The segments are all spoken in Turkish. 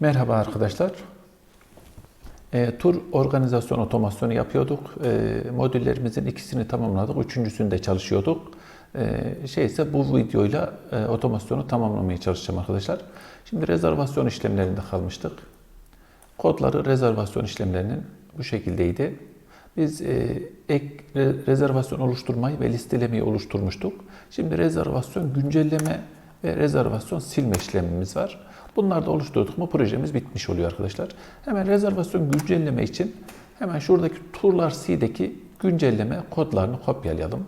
Merhaba arkadaşlar. E, tur organizasyon otomasyonu yapıyorduk. E, modüllerimizin ikisini tamamladık. Üçüncüsünde çalışıyorduk. E, şey ise bu videoyla e, otomasyonu tamamlamaya çalışacağım arkadaşlar. Şimdi rezervasyon işlemlerinde kalmıştık. Kodları rezervasyon işlemlerinin bu şekildeydi. Biz e, ek re- rezervasyon oluşturmayı ve listelemeyi oluşturmuştuk. Şimdi rezervasyon güncelleme ve rezervasyon silme işlemimiz var. Bunları da oluşturduk mu projemiz bitmiş oluyor arkadaşlar. Hemen rezervasyon güncelleme için hemen şuradaki Turlar C'deki güncelleme kodlarını kopyalayalım.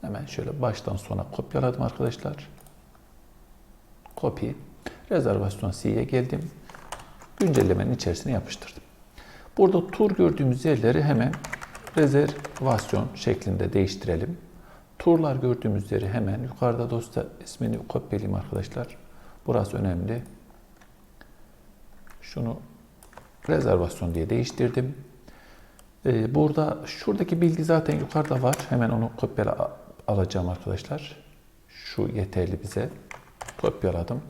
Hemen şöyle baştan sona kopyaladım arkadaşlar. Copy. Rezervasyon C'ye geldim. Güncellemenin içerisine yapıştırdım. Burada tur gördüğümüz yerleri hemen rezervasyon şeklinde değiştirelim. Turlar gördüğümüz yeri hemen yukarıda dosya ismini kopyalayayım arkadaşlar. Burası önemli. Şunu rezervasyon diye değiştirdim. Ee, burada şuradaki bilgi zaten yukarıda var. Hemen onu kopyala alacağım arkadaşlar. Şu yeterli bize. Kopyaladım.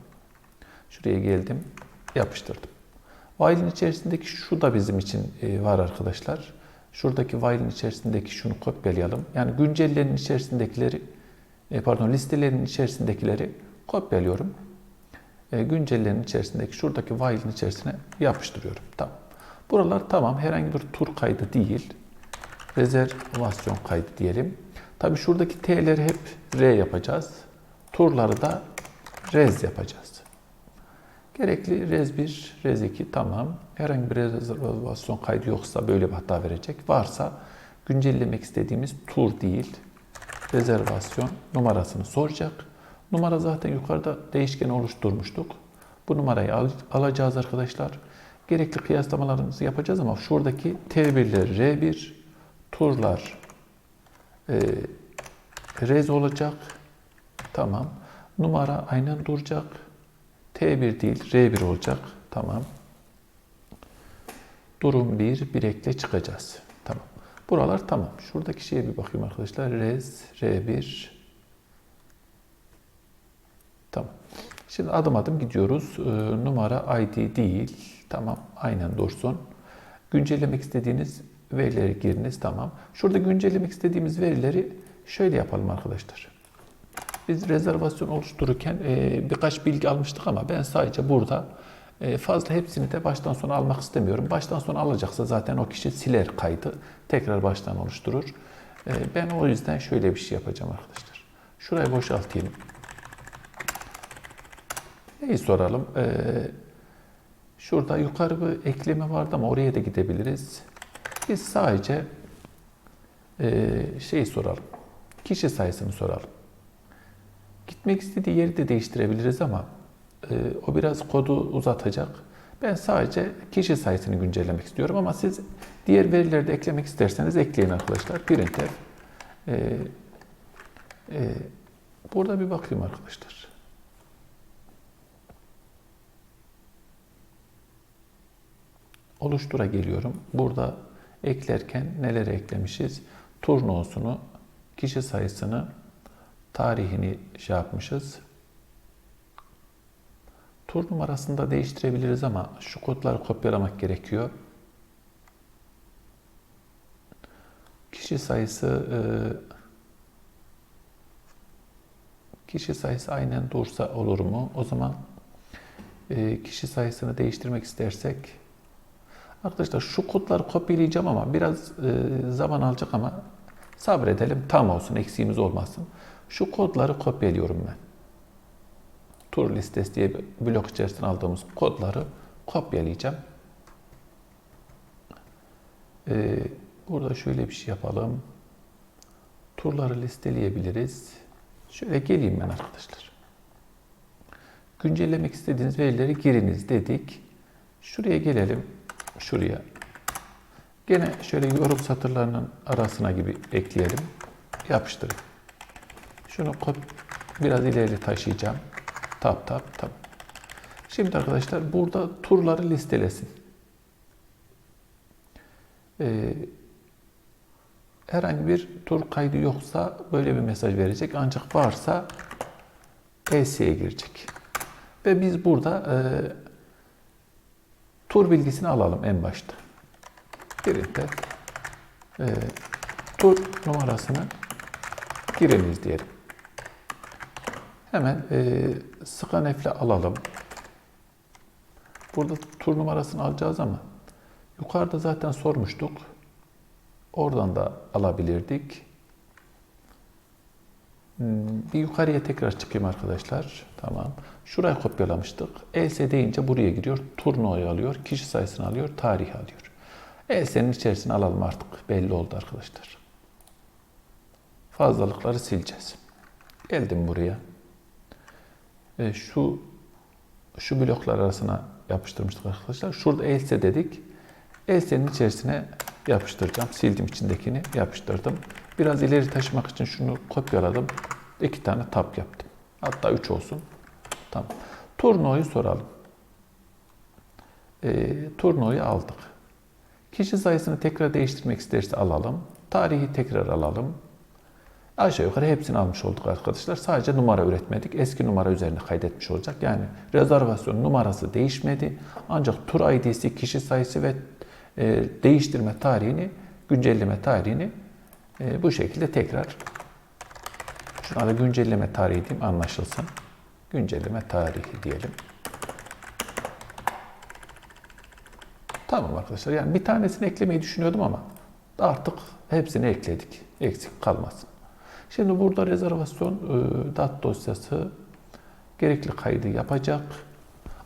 Şuraya geldim. Yapıştırdım. While'in içerisindeki şu da bizim için e, var arkadaşlar. Şuradaki while'in içerisindeki şunu kopyalayalım. Yani güncellerin içerisindekileri e, pardon listelerin içerisindekileri kopyalıyorum. E, güncellerin içerisindeki şuradaki while'in içerisine yapıştırıyorum. Tamam. Buralar tamam. Herhangi bir tur kaydı değil. Rezervasyon kaydı diyelim. Tabi şuradaki T'leri hep R yapacağız. Turları da rez yapacağız. Gerekli rez 1, rez 2 tamam. Herhangi bir rezervasyon kaydı yoksa böyle bir hata verecek. Varsa güncellemek istediğimiz tur değil, rezervasyon numarasını soracak. Numara zaten yukarıda değişken oluşturmuştuk. Bu numarayı al- alacağız arkadaşlar. Gerekli kıyaslamalarımızı yapacağız ama şuradaki T1'ler R1, turlar e, rez olacak. Tamam. Numara aynen duracak. T1 değil, R1 olacak. Tamam. Durum 1, bir ekle çıkacağız. Tamam. Buralar tamam. Şuradaki şeye bir bakayım arkadaşlar. Rez, R1. Tamam. Şimdi adım adım gidiyoruz. Ee, numara ID değil. Tamam. Aynen dursun. Güncellemek istediğiniz verileri giriniz. Tamam. Şurada güncellemek istediğimiz verileri şöyle yapalım arkadaşlar. Biz rezervasyon oluştururken e, birkaç bilgi almıştık ama ben sadece burada e, fazla hepsini de baştan sona almak istemiyorum. Baştan sona alacaksa zaten o kişi siler kaydı. Tekrar baştan oluşturur. E, ben o yüzden şöyle bir şey yapacağım arkadaşlar. Şurayı boşaltayım. Neyi soralım? E, şurada yukarı bir ekleme vardı ama oraya da gidebiliriz. Biz sadece e, şeyi soralım. Kişi sayısını soralım. Gitmek istediği yeri de değiştirebiliriz ama e, o biraz kodu uzatacak. Ben sadece kişi sayısını güncellemek istiyorum ama siz diğer verileri de eklemek isterseniz ekleyin arkadaşlar. Printf. E, e, burada bir bakayım arkadaşlar. Oluştura geliyorum. Burada eklerken neler eklemişiz? Turnosunu, kişi sayısını, tarihini şey yapmışız. Tur numarasını da değiştirebiliriz ama şu kodları kopyalamak gerekiyor. Kişi sayısı e, kişi sayısı aynen dursa olur mu? O zaman e, kişi sayısını değiştirmek istersek arkadaşlar şu kodları kopyalayacağım ama biraz e, zaman alacak ama sabredelim tam olsun eksiğimiz olmasın. Şu kodları kopyalıyorum ben. Tur listesi diye blok içerisinde aldığımız kodları kopyalayacağım. Ee, burada şöyle bir şey yapalım. Turları listeleyebiliriz. Şöyle geleyim ben arkadaşlar. Güncellemek istediğiniz verileri giriniz dedik. Şuraya gelelim. Şuraya. Gene şöyle yorum satırlarının arasına gibi ekleyelim. Yapıştırın. Şunu biraz ileri taşıyacağım. Tap tap tap. Şimdi arkadaşlar burada turları listelesin. Ee, herhangi bir tur kaydı yoksa böyle bir mesaj verecek. Ancak varsa ES'ye girecek. Ve biz burada e, tur bilgisini alalım en başta. Birinde e, tur numarasını giriniz diyelim. Hemen e, scanf'le alalım. Burada tur numarasını alacağız ama yukarıda zaten sormuştuk. Oradan da alabilirdik. Hmm, Bir yukarıya tekrar çıkayım arkadaşlar. Tamam. Şuraya kopyalamıştık. Else deyince buraya giriyor. Turnuayı alıyor. Kişi sayısını alıyor. Tarihi alıyor. Else'nin içerisine alalım artık. Belli oldu arkadaşlar. Fazlalıkları sileceğiz. Geldim buraya. E, şu şu bloklar arasına yapıştırmıştık arkadaşlar. Şurada else dedik. Else'nin içerisine yapıştıracağım. Sildim içindekini yapıştırdım. Biraz ileri taşımak için şunu kopyaladım. İki tane tab yaptım. Hatta üç olsun. Tamam. Turnoyu soralım. E, turnoyu aldık. Kişi sayısını tekrar değiştirmek isterse alalım. Tarihi tekrar alalım. Aşağı yukarı hepsini almış olduk arkadaşlar. Sadece numara üretmedik. Eski numara üzerine kaydetmiş olacak. Yani rezervasyon numarası değişmedi. Ancak tur ID'si, kişi sayısı ve e, değiştirme tarihini, güncelleme tarihini e, bu şekilde tekrar şuna da güncelleme tarihi diyeyim anlaşılsın. Güncelleme tarihi diyelim. Tamam arkadaşlar. Yani bir tanesini eklemeyi düşünüyordum ama artık hepsini ekledik. Eksik kalmasın. Şimdi burada rezervasyon e, dat dosyası gerekli kaydı yapacak.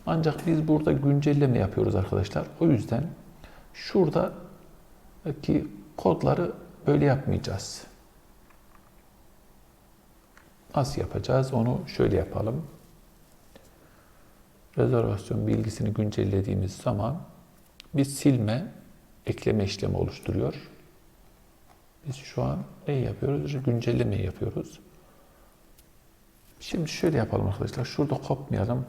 Ancak biz burada güncelleme yapıyoruz arkadaşlar. O yüzden şuradaki kodları böyle yapmayacağız. Nasıl yapacağız? Onu şöyle yapalım. Rezervasyon bilgisini güncellediğimiz zaman bir silme, ekleme işlemi oluşturuyor. Biz şu an ne yapıyoruz? Güncelleme yapıyoruz. Şimdi şöyle yapalım arkadaşlar. Şurada kopmayalım.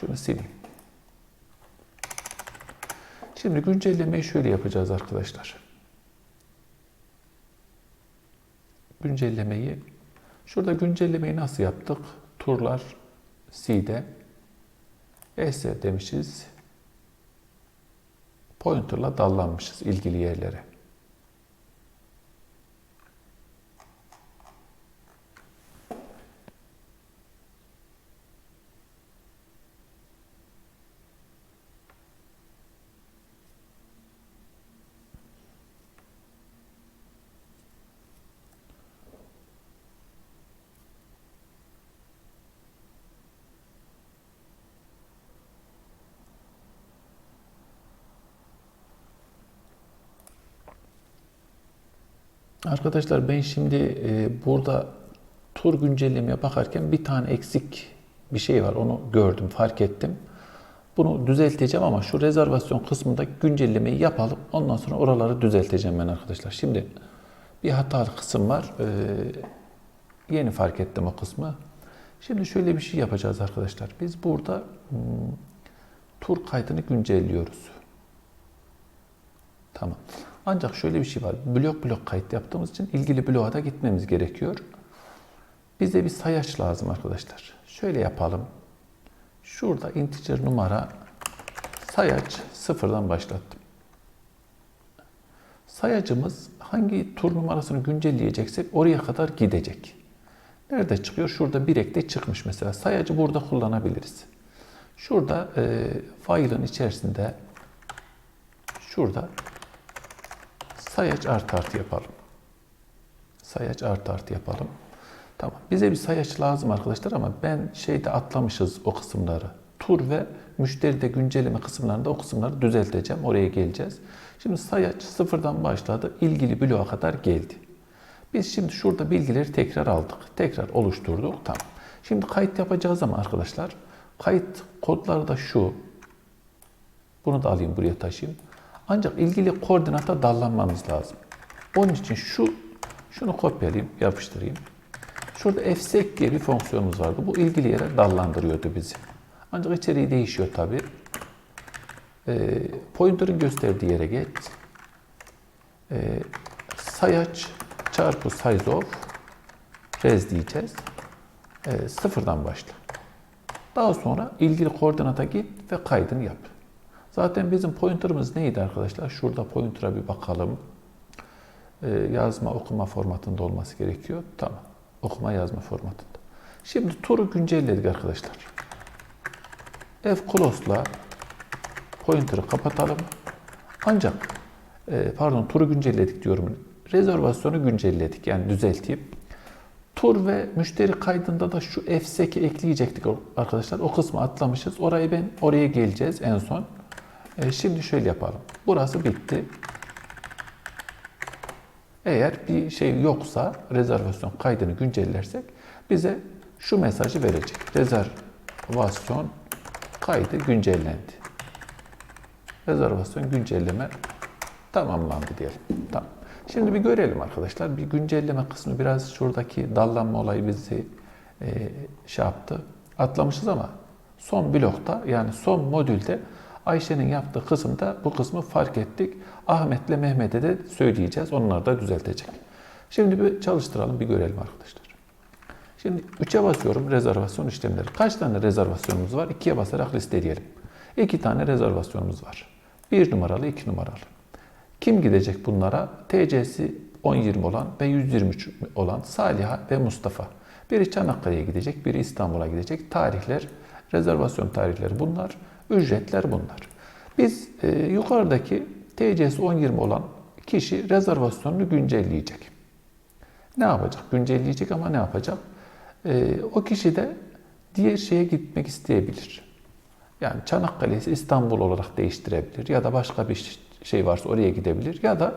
Şunu sileyim. Şimdi güncellemeyi şöyle yapacağız arkadaşlar. Güncellemeyi şurada güncellemeyi nasıl yaptık? Turlar C'de S demişiz. Pointer'la dallanmışız ilgili yerlere. Arkadaşlar ben şimdi e, burada tur güncellemeye bakarken bir tane eksik bir şey var. Onu gördüm, fark ettim. Bunu düzelteceğim ama şu rezervasyon kısmında güncellemeyi yapalım. Ondan sonra oraları düzelteceğim ben arkadaşlar. Şimdi bir hatalı kısım var. E, yeni fark ettim o kısmı. Şimdi şöyle bir şey yapacağız arkadaşlar. Biz burada hmm, tur kaydını güncelliyoruz. Tamam. Ancak şöyle bir şey var. Blok blok kayıt yaptığımız için ilgili bloğa da gitmemiz gerekiyor. Bize bir sayaç lazım arkadaşlar. Şöyle yapalım. Şurada integer numara sayaç sıfırdan başlattım. Sayacımız hangi tur numarasını güncelleyeceksek oraya kadar gidecek. Nerede çıkıyor? Şurada bir ekte çıkmış mesela. Sayacı burada kullanabiliriz. Şurada e, file'ın içerisinde şurada sayaç artı artı yapalım. Sayaç artı artı yapalım. Tamam. Bize bir sayaç lazım arkadaşlar ama ben şeyde atlamışız o kısımları. Tur ve müşteride güncelleme kısımlarında o kısımları düzelteceğim. Oraya geleceğiz. Şimdi sayaç sıfırdan başladı. ilgili bloğa kadar geldi. Biz şimdi şurada bilgileri tekrar aldık. Tekrar oluşturduk. Tamam. Şimdi kayıt yapacağız ama arkadaşlar kayıt kodları da şu. Bunu da alayım buraya taşıyayım. Ancak ilgili koordinata dallanmamız lazım. Onun için şu şunu kopyalayayım, yapıştırayım. Şurada fsec diye bir fonksiyonumuz vardı. Bu ilgili yere dallandırıyordu bizi. Ancak içeriği değişiyor tabi. E, pointer'ın gösterdiği yere geç. E, sayaç çarpı size of res diyeceğiz. E, sıfırdan başla. Daha sonra ilgili koordinata git ve kaydını yap. Zaten bizim pointer'ımız neydi arkadaşlar? Şurada pointer'a bir bakalım. Ee, yazma okuma formatında olması gerekiyor. Tamam. Okuma yazma formatında. Şimdi turu güncelledik arkadaşlar. F close'la pointer'ı kapatalım. Ancak e, pardon turu güncelledik diyorum. Rezervasyonu güncelledik yani düzelteyim. Tur ve müşteri kaydında da şu F8'i ekleyecektik arkadaşlar. O kısmı atlamışız. Orayı ben oraya geleceğiz en son. E, şimdi şöyle yapalım. Burası bitti. Eğer bir şey yoksa rezervasyon kaydını güncellersek bize şu mesajı verecek. Rezervasyon kaydı güncellendi. Rezervasyon güncelleme tamamlandı diyelim. Tamam. Şimdi bir görelim arkadaşlar. Bir güncelleme kısmı biraz şuradaki dallanma olayı bizi e, şey yaptı. Atlamışız ama son blokta yani son modülde Ayşe'nin yaptığı kısımda bu kısmı fark ettik. Ahmet'le Mehmet'e de söyleyeceğiz. Onlar da düzeltecek. Şimdi bir çalıştıralım, bir görelim arkadaşlar. Şimdi 3'e basıyorum rezervasyon işlemleri. Kaç tane rezervasyonumuz var? 2'ye basarak listeleyelim. 2 tane rezervasyonumuz var. 1 numaralı, 2 numaralı. Kim gidecek bunlara? TC'si 10-20 olan ve 123 olan Saliha ve Mustafa. Biri Çanakkale'ye gidecek, biri İstanbul'a gidecek. Tarihler, rezervasyon tarihleri bunlar. Ücretler bunlar. Biz e, yukarıdaki TC'si 10-20 olan kişi rezervasyonunu güncelleyecek. Ne yapacak? Güncelleyecek ama ne yapacak? E, o kişi de diğer şeye gitmek isteyebilir. Yani Çanakkale'si İstanbul olarak değiştirebilir ya da başka bir şey varsa oraya gidebilir ya da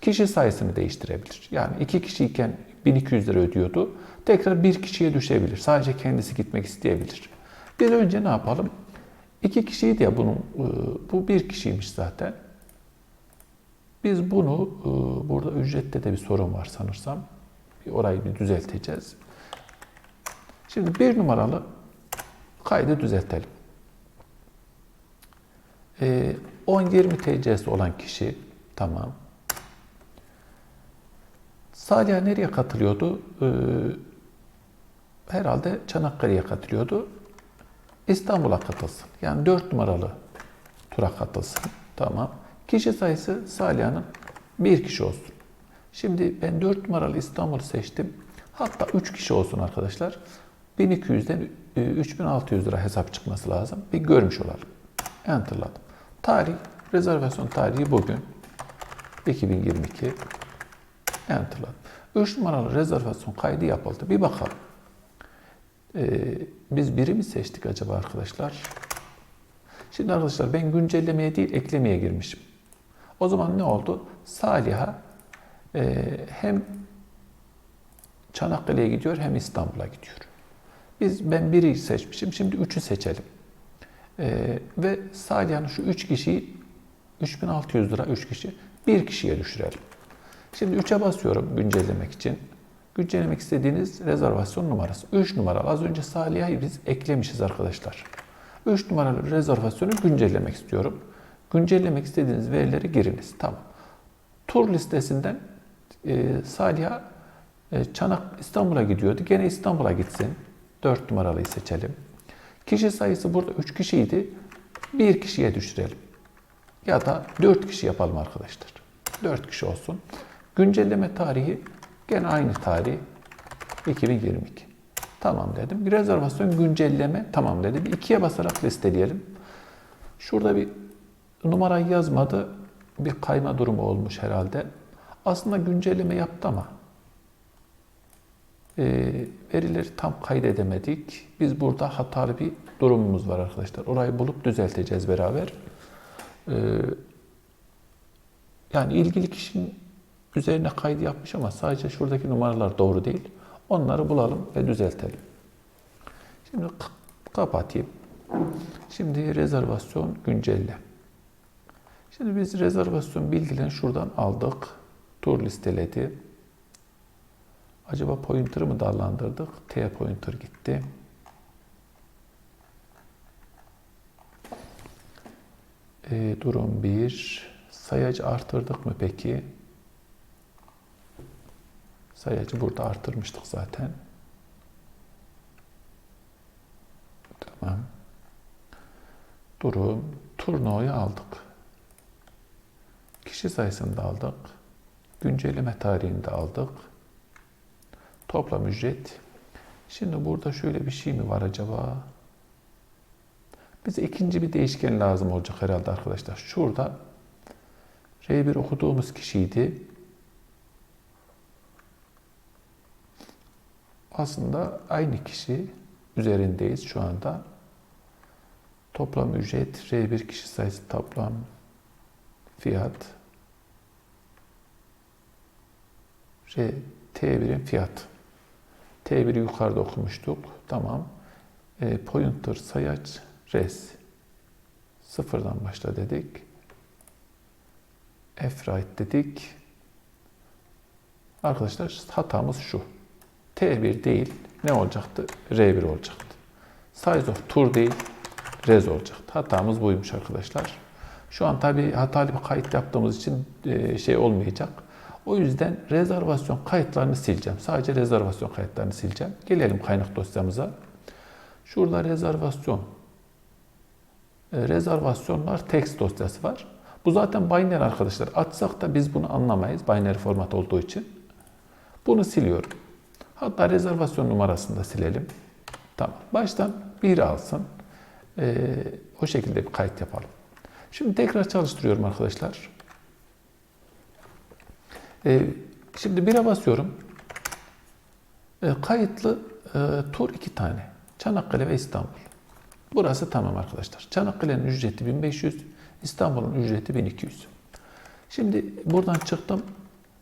kişi sayısını değiştirebilir. Yani iki kişiyken 1200 lira ödüyordu. Tekrar bir kişiye düşebilir. Sadece kendisi gitmek isteyebilir. Bir önce ne yapalım? İki kişiydi ya bunun, e, bu bir kişiymiş zaten. Biz bunu, e, burada ücrette de bir sorun var sanırsam. Bir orayı bir düzelteceğiz. Şimdi bir numaralı kaydı düzeltelim. 10-20 TC'si olan kişi, tamam. Salih nereye katılıyordu? Herhalde Çanakkale'ye katılıyordu. İstanbul'a katılsın. Yani 4 numaralı tura katılsın. Tamam. Kişi sayısı Saliha'nın bir kişi olsun. Şimdi ben 4 numaralı İstanbul'u seçtim. Hatta 3 kişi olsun arkadaşlar. 1200'den 3600 lira hesap çıkması lazım. Bir görmüş olalım. Enter'ladım. Tarih, rezervasyon tarihi bugün. 2022. Enter'ladım. 3 numaralı rezervasyon kaydı yapıldı. Bir bakalım. Ee, biz biri mi seçtik acaba arkadaşlar? Şimdi arkadaşlar ben güncellemeye değil eklemeye girmişim. O zaman ne oldu? Salih'a e, hem Çanakkale'ye gidiyor hem İstanbul'a gidiyor. Biz ben biri seçmişim. Şimdi üçü seçelim. Ee, ve Salih'in şu üç kişiyi 3600 lira 3 kişi bir kişiye düşürelim. Şimdi 3'e basıyorum güncellemek için. Güncellemek istediğiniz rezervasyon numarası. 3 numaralı. Az önce Salih'i biz eklemişiz arkadaşlar. 3 numaralı rezervasyonu güncellemek istiyorum. Güncellemek istediğiniz verileri giriniz. Tamam. Tur listesinden e, Salih'a e, Çanak İstanbul'a gidiyordu. Gene İstanbul'a gitsin. 4 numaralıyı seçelim. Kişi sayısı burada 3 kişiydi. 1 kişiye düşürelim. Ya da 4 kişi yapalım arkadaşlar. 4 kişi olsun. Güncelleme tarihi gene aynı tarih 2022. Tamam dedim. Bir rezervasyon güncelleme tamam dedim. İkiye basarak listeleyelim. Şurada bir numarayı yazmadı. Bir kayma durumu olmuş herhalde. Aslında güncelleme yaptı ama e, verileri tam kaydedemedik. Biz burada hatalı bir durumumuz var arkadaşlar. Orayı bulup düzelteceğiz beraber. E, yani ilgili kişinin üzerine kaydı yapmış ama sadece şuradaki numaralar doğru değil. Onları bulalım ve düzeltelim. Şimdi kapatayım. Şimdi rezervasyon güncelle. Şimdi biz rezervasyon bilgilerini şuradan aldık. Tur listeledi. Acaba pointer'ı mı dallandırdık? T pointer gitti. E, durum 1. Sayacı artırdık mı peki? Sayacı burada artırmıştık zaten. Durum. Turnoyu aldık. Kişi sayısını da aldık. Güncelleme tarihini de aldık. Toplam ücret. Şimdi burada şöyle bir şey mi var acaba? Bize ikinci bir değişken lazım olacak herhalde arkadaşlar. Şurada R1 okuduğumuz kişiydi. Aslında aynı kişi üzerindeyiz şu anda. Toplam ücret, R1 kişi sayısı toplam fiyat, R, T1'in fiyatı. T1'i yukarıda okumuştuk. Tamam. E, pointer, sayaç, res. Sıfırdan başla dedik. F-right dedik. Arkadaşlar hatamız şu. T1 değil. Ne olacaktı? R1 olacaktı. Size of tour değil. Res olacaktı. Hatamız buymuş arkadaşlar. Şu an tabi hatalı bir kayıt yaptığımız için e, şey olmayacak. O yüzden rezervasyon kayıtlarını sileceğim. Sadece rezervasyon kayıtlarını sileceğim. Gelelim kaynak dosyamıza. Şurada rezervasyon. E, rezervasyonlar text dosyası var. Bu zaten binary arkadaşlar. Açsak da biz bunu anlamayız. Binary format olduğu için. Bunu siliyorum. Hatta rezervasyon numarasını da silelim. Tamam. Baştan bir alsın. Ee, o şekilde bir kayıt yapalım. Şimdi tekrar çalıştırıyorum arkadaşlar. Ee, şimdi bire basıyorum. Ee, kayıtlı e, tur iki tane. Çanakkale ve İstanbul. Burası tamam arkadaşlar. Çanakkale'nin ücreti 1500, İstanbul'un ücreti 1200. Şimdi buradan çıktım.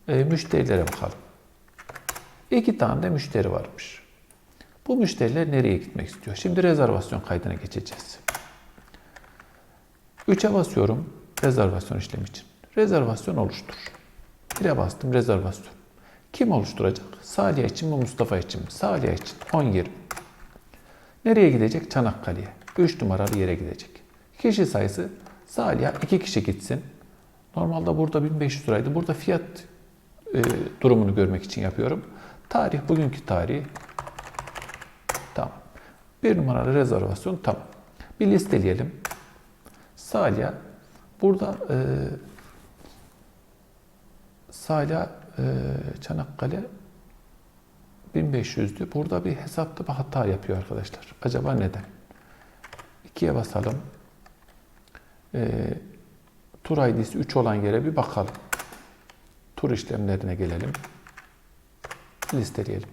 E, müşterilere bakalım. İki tane de müşteri varmış. Bu müşteriler nereye gitmek istiyor? Şimdi rezervasyon kaydına geçeceğiz. 3'e basıyorum rezervasyon işlemi için. Rezervasyon oluştur. 1'e bastım rezervasyon. Kim oluşturacak? Salih için mi Mustafa için mi? Salih için 10-20. Nereye gidecek? Çanakkale'ye. 3 numaralı yere gidecek. Kişi sayısı Salih'e 2 kişi gitsin. Normalde burada 1500 liraydı. Burada fiyat e, durumunu görmek için yapıyorum. Tarih bugünkü tarih. Tamam. Bir numaralı rezervasyon tamam. Bir listeleyelim. Salya burada e, Salya e, Çanakkale 1500'dü. Burada bir hesapta bir hata yapıyor arkadaşlar. Acaba neden? İkiye basalım. E, tur ID'si 3 olan yere bir bakalım. Tur işlemlerine gelelim. Listeleyelim.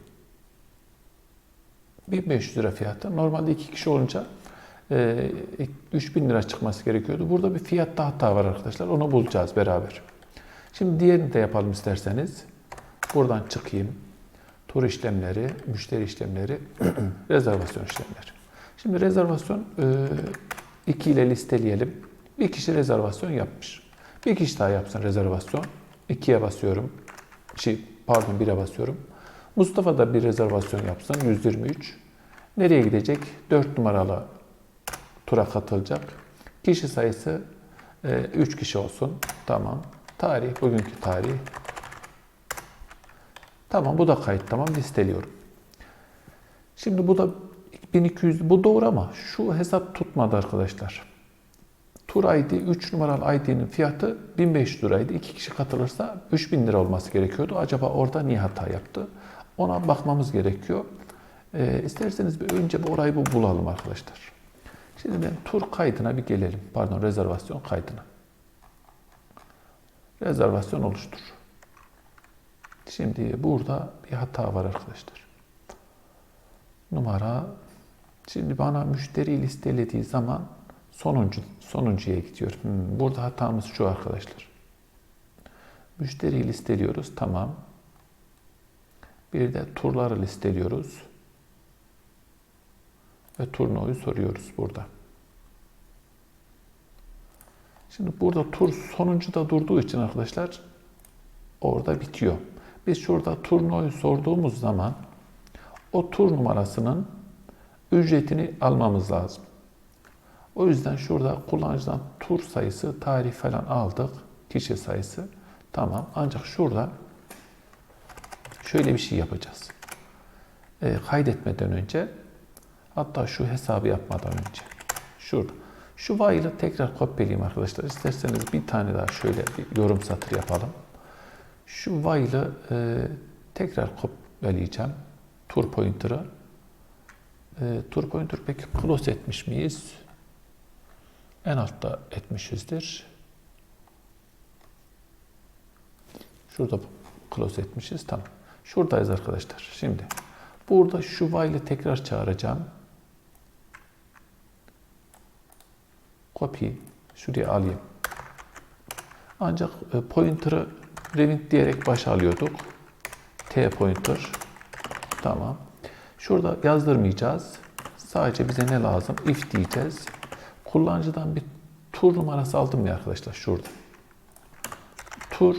1500 lira fiyatı. Normalde iki kişi olunca e, 3000 lira çıkması gerekiyordu. Burada bir fiyatta hata var arkadaşlar. Onu bulacağız beraber. Şimdi diğerini de yapalım isterseniz. Buradan çıkayım. Tur işlemleri, müşteri işlemleri, rezervasyon işlemleri. Şimdi rezervasyon 2 ile listeleyelim. Bir kişi rezervasyon yapmış. Bir kişi daha yapsın rezervasyon. 2'ye basıyorum. Şey, pardon 1'e basıyorum. Mustafa da bir rezervasyon yapsın 123. Nereye gidecek? 4 numaralı tura katılacak. Kişi sayısı 3 kişi olsun. Tamam. Tarih, bugünkü tarih. Tamam bu da kayıt tamam listeliyorum. Şimdi bu da 1200 bu doğru ama şu hesap tutmadı arkadaşlar. Tur ID 3 numaralı ID'nin fiyatı 1500 liraydı. 2 kişi katılırsa 3000 lira olması gerekiyordu. Acaba orada niye hata yaptı? Ona bakmamız gerekiyor. Ee, isterseniz bir önce bir orayı bir bulalım arkadaşlar. Şimdi ben tur kaydına bir gelelim. Pardon rezervasyon kaydına. Rezervasyon oluştur. Şimdi burada bir hata var arkadaşlar. Numara şimdi bana müşteri listelediği zaman sonuncu sonuncuya gidiyor. Hmm, burada hatamız şu arkadaşlar. Müşteriyi listeliyoruz. Tamam. Bir de turları listeliyoruz. Ve turnoyu soruyoruz burada. Şimdi burada tur sonuncuda durduğu için arkadaşlar orada bitiyor. Biz şurada turnoyu sorduğumuz zaman o tur numarasının ücretini almamız lazım. O yüzden şurada kullanıcıdan tur sayısı, tarih falan aldık. Kişi sayısı. Tamam. Ancak şurada şöyle bir şey yapacağız. E, kaydetmeden önce hatta şu hesabı yapmadan önce şurada Şu while'ı tekrar kopyalayayım arkadaşlar. İsterseniz bir tane daha şöyle bir yorum satır yapalım. Şu while'ı e, tekrar kopyalayacağım. Tur pointer'ı. E, tur pointer peki close etmiş miyiz? En altta etmişizdir. Şurada close etmişiz. Tamam. Şuradayız arkadaşlar. Şimdi burada şu while'ı tekrar çağıracağım. Copy. Şuraya alayım. Ancak e, pointer'ı Revit diyerek başa alıyorduk. T pointer. Tamam. Şurada yazdırmayacağız. Sadece bize ne lazım? If diyeceğiz. Kullanıcıdan bir tur numarası aldım ya arkadaşlar şurada. Tur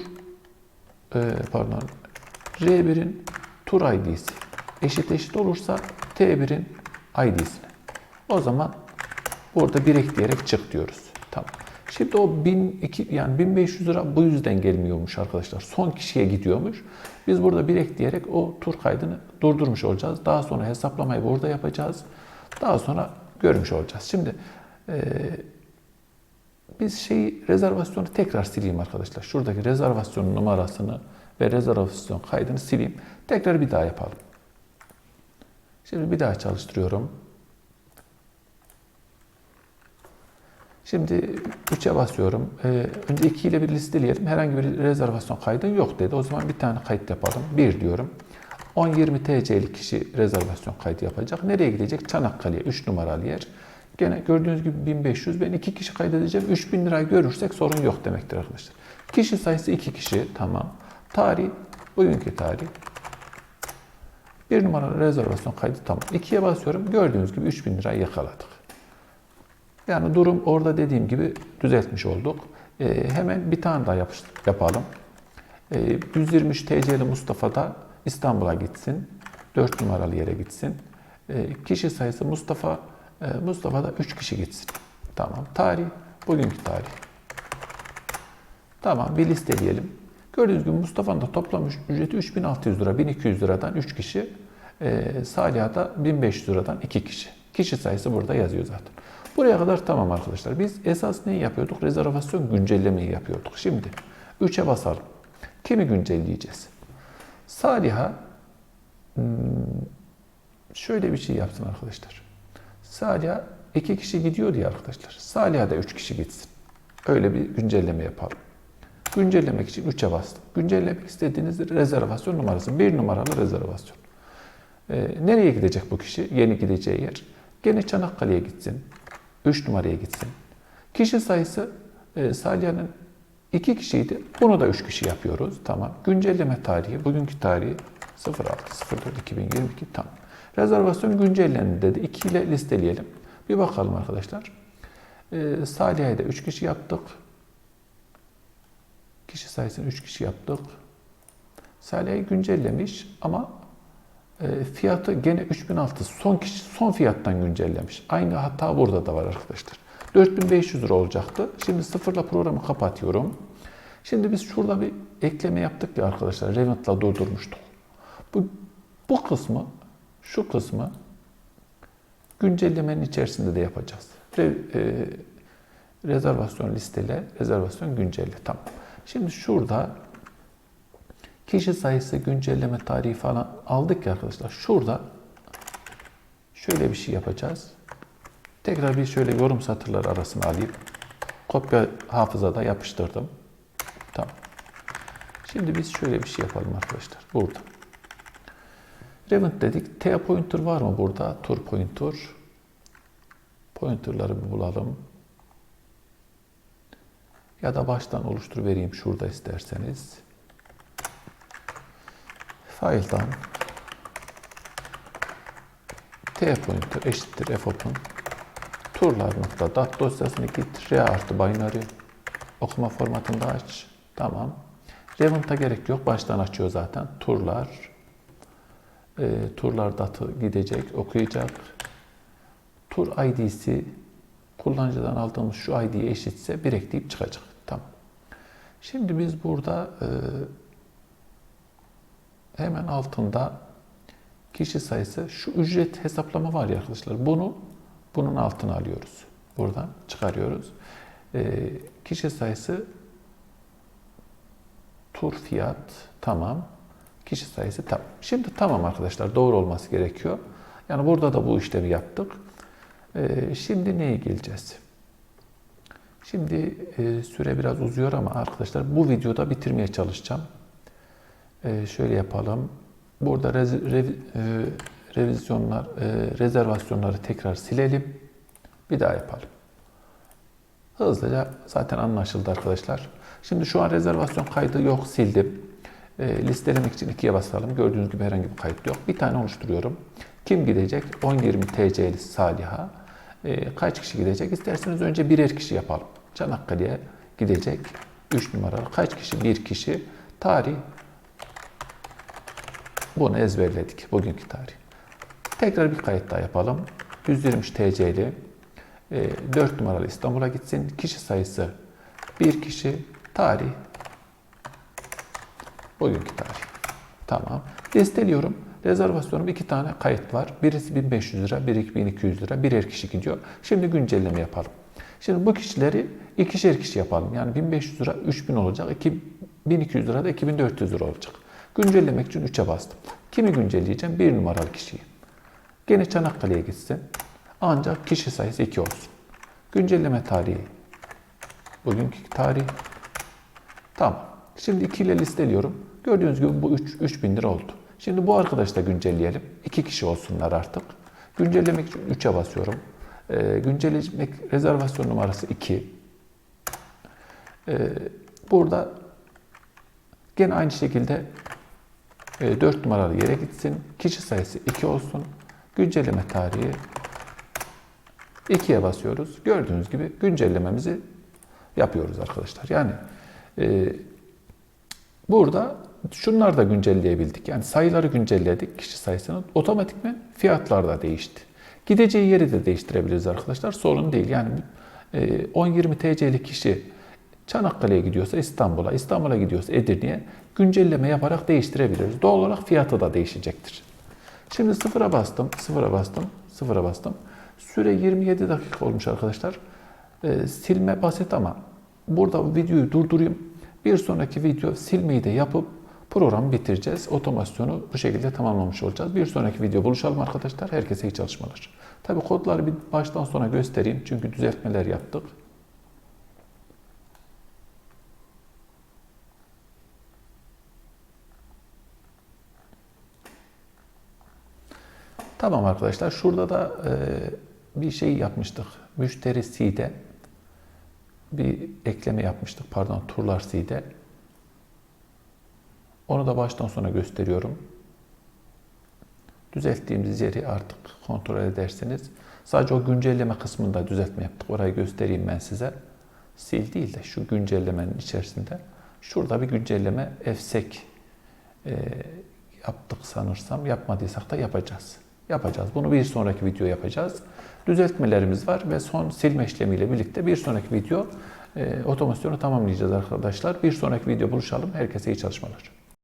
e, pardon R1'in tur ID'si eşit eşit olursa T1'in ID'sine. O zaman burada bir ekleyerek çık diyoruz. Tamam. Şimdi o 1002 yani 1500 lira bu yüzden gelmiyormuş arkadaşlar. Son kişiye gidiyormuş. Biz burada bir ekleyerek o tur kaydını durdurmuş olacağız. Daha sonra hesaplamayı burada yapacağız. Daha sonra görmüş olacağız. Şimdi e, biz şeyi rezervasyonu tekrar sileyim arkadaşlar. Şuradaki rezervasyon numarasını ve rezervasyon kaydını sileyim. Tekrar bir daha yapalım. Şimdi bir daha çalıştırıyorum. Şimdi 3'e basıyorum. Ee, önce 2 ile bir listeleyelim. Herhangi bir rezervasyon kaydın yok dedi. O zaman bir tane kayıt yapalım. 1 diyorum. 10-20 TC'lik kişi rezervasyon kaydı yapacak. Nereye gidecek? Çanakkale'ye 3 numaralı yer. Gene gördüğünüz gibi 1500. Ben 2 kişi kaydedeceğim. 3000 lirayı görürsek sorun yok demektir arkadaşlar. Kişi sayısı 2 kişi. Tamam. Tarih. Bugünkü tarih. Bir numaralı rezervasyon kaydı tamam. 2'ye basıyorum. Gördüğünüz gibi 3000 lirayı yakaladık. Yani durum orada dediğim gibi düzeltmiş olduk. Ee, hemen bir tane daha yapış, yapalım. Ee, 123 TC'li Mustafa da İstanbul'a gitsin. 4 numaralı yere gitsin. Ee, kişi sayısı Mustafa, e, Mustafa da 3 kişi gitsin. Tamam. Tarih, bugünkü tarih. Tamam, bir listeleyelim. Gördüğünüz gibi Mustafa'nın da toplam ücreti 3600 lira, 1200 liradan 3 kişi. E, Salih'a da 1500 liradan 2 kişi. Kişi sayısı burada yazıyor zaten. Buraya kadar tamam arkadaşlar. Biz esas neyi yapıyorduk? Rezervasyon güncellemeyi yapıyorduk. Şimdi 3'e basalım. Kimi güncelleyeceğiz? Salih'a hmm, şöyle bir şey yapsın arkadaşlar. Salih'a iki kişi gidiyor diye arkadaşlar. Salih'a da üç kişi gitsin. Öyle bir güncelleme yapalım. Güncellemek için 3'e bastım. Güncellemek istediğiniz rezervasyon numarası. Bir numaralı rezervasyon. Ee, nereye gidecek bu kişi? Yeni gideceği yer. Gene Çanakkale'ye gitsin. 3 numaraya gitsin. Kişi sayısı e, Salya'nın 2 kişiydi. Bunu da 3 kişi yapıyoruz. Tamam. Güncelleme tarihi, bugünkü tarihi 06.04.2022 tamam. Rezervasyon güncellendi dedi. 2 ile listeleyelim. Bir bakalım arkadaşlar. E, Saliha'ya da 3 kişi yaptık. Kişi sayısını 3 kişi yaptık. Saliha'yı güncellemiş ama e, fiyatı gene 3600 son kişi son fiyattan güncellemiş. Aynı hata burada da var arkadaşlar. 4500 lira olacaktı. Şimdi sıfırla programı kapatıyorum. Şimdi biz şurada bir ekleme yaptık ya arkadaşlar. Revit'la durdurmuştuk. Bu, bu kısmı, şu kısmı güncellemenin içerisinde de yapacağız. Re, e, rezervasyon listele, rezervasyon güncelle. Tamam. Şimdi şurada kişi sayısı, güncelleme tarihi falan aldık ya arkadaşlar. Şurada şöyle bir şey yapacağız. Tekrar bir şöyle yorum satırları arasına alayım. Kopya hafızada yapıştırdım. Tamam. Şimdi biz şöyle bir şey yapalım arkadaşlar. Burada. Revit dedik. T pointer var mı burada? Tur pointer. Pointer'ları bulalım. Ya da baştan oluştur vereyim şurada isterseniz. File'dan T pointer eşittir f open turlar nokta dat dosyasını git r artı binary okuma formatında aç. Tamam. Revent'a gerek yok. Baştan açıyor zaten. Turlar e, turlar datı gidecek, okuyacak. Tur ID'si kullanıcıdan aldığımız şu ID'ye eşitse bir ekleyip çıkacak. Şimdi biz burada e, hemen altında kişi sayısı şu ücret hesaplama var ya arkadaşlar. Bunu bunun altına alıyoruz. Buradan çıkarıyoruz. Ee, kişi sayısı tur fiyat tamam. Kişi sayısı tamam. Şimdi tamam arkadaşlar doğru olması gerekiyor. Yani burada da bu işlemi yaptık. Ee, şimdi neye geleceğiz? Şimdi e, süre biraz uzuyor ama arkadaşlar bu videoda bitirmeye çalışacağım. Ee, şöyle yapalım. Burada rez, rev, e, revizyonlar, e, rezervasyonları tekrar silelim. Bir daha yapalım. Hızlıca zaten anlaşıldı arkadaşlar. Şimdi şu an rezervasyon kaydı yok sildim. E, listelemek için ikiye basalım. Gördüğünüz gibi herhangi bir kayıt yok. Bir tane oluşturuyorum. Kim gidecek? 10-20 TC'li Saliha. E, kaç kişi gidecek? İsterseniz önce birer kişi yapalım. Çanakkale'ye gidecek 3 numaralı. Kaç kişi? Bir kişi. Tarih. Bunu ezberledik. Bugünkü tarih. Tekrar bir kayıt daha yapalım. 120 TC'li. 4 numaralı İstanbul'a gitsin. Kişi sayısı bir kişi. Tarih. Bugünkü tarih. Tamam. Listeliyorum. Rezervasyonum iki tane kayıt var. Birisi 1500 lira, biri 1200 lira. Birer kişi gidiyor. Şimdi güncelleme yapalım. Şimdi bu kişileri ikişer kişi yapalım. Yani 1500 lira 3000 olacak. 1200 lira da 2400 lira olacak. Güncellemek için 3'e bastım. Kimi güncelleyeceğim? Bir numaralı kişiyi. Gene Çanakkale'ye gitsin. Ancak kişi sayısı 2 olsun. Güncelleme tarihi. Bugünkü tarih. Tamam. Şimdi 2 ile listeliyorum. Gördüğünüz gibi bu 3, 3000 lira oldu. Şimdi bu arkadaşı da güncelleyelim. 2 kişi olsunlar artık. Güncellemek için 3'e basıyorum. Ee, güncellemek rezervasyon numarası 2. Ee, burada gene aynı şekilde e, 4 numaralı yere gitsin. Kişi sayısı 2 olsun. Güncelleme tarihi 2'ye basıyoruz. Gördüğünüz gibi güncellememizi yapıyoruz arkadaşlar. Yani e, burada şunlar da güncelleyebildik. Yani sayıları güncelledik kişi sayısını. Otomatikmen fiyatlar da değişti. Gideceği yeri de değiştirebiliriz arkadaşlar. Sorun değil. Yani e, 10-20 TC'li kişi Çanakkale'ye gidiyorsa İstanbul'a, İstanbul'a gidiyorsa Edirne'ye güncelleme yaparak değiştirebiliriz. Doğal olarak fiyatı da değişecektir. Şimdi sıfıra bastım, sıfıra bastım, sıfıra bastım. Süre 27 dakika olmuş arkadaşlar. Ee, silme basit ama burada videoyu durdurayım. Bir sonraki video silmeyi de yapıp programı bitireceğiz. Otomasyonu bu şekilde tamamlamış olacağız. Bir sonraki video buluşalım arkadaşlar. Herkese iyi çalışmalar. Tabi kodları bir baştan sona göstereyim. Çünkü düzeltmeler yaptık. Tamam arkadaşlar. Şurada da e, bir şey yapmıştık. Müşteri C'de bir ekleme yapmıştık. Pardon turlar C'de. Onu da baştan sona gösteriyorum. Düzelttiğimiz yeri artık kontrol ederseniz. Sadece o güncelleme kısmında düzeltme yaptık. Orayı göstereyim ben size. Sil değil de şu güncellemenin içerisinde. Şurada bir güncelleme efsek e, yaptık sanırsam. Yapmadıysak da yapacağız yapacağız. Bunu bir sonraki video yapacağız. Düzeltmelerimiz var ve son silme işlemiyle birlikte bir sonraki video e, otomasyonu tamamlayacağız arkadaşlar. Bir sonraki video buluşalım. Herkese iyi çalışmalar.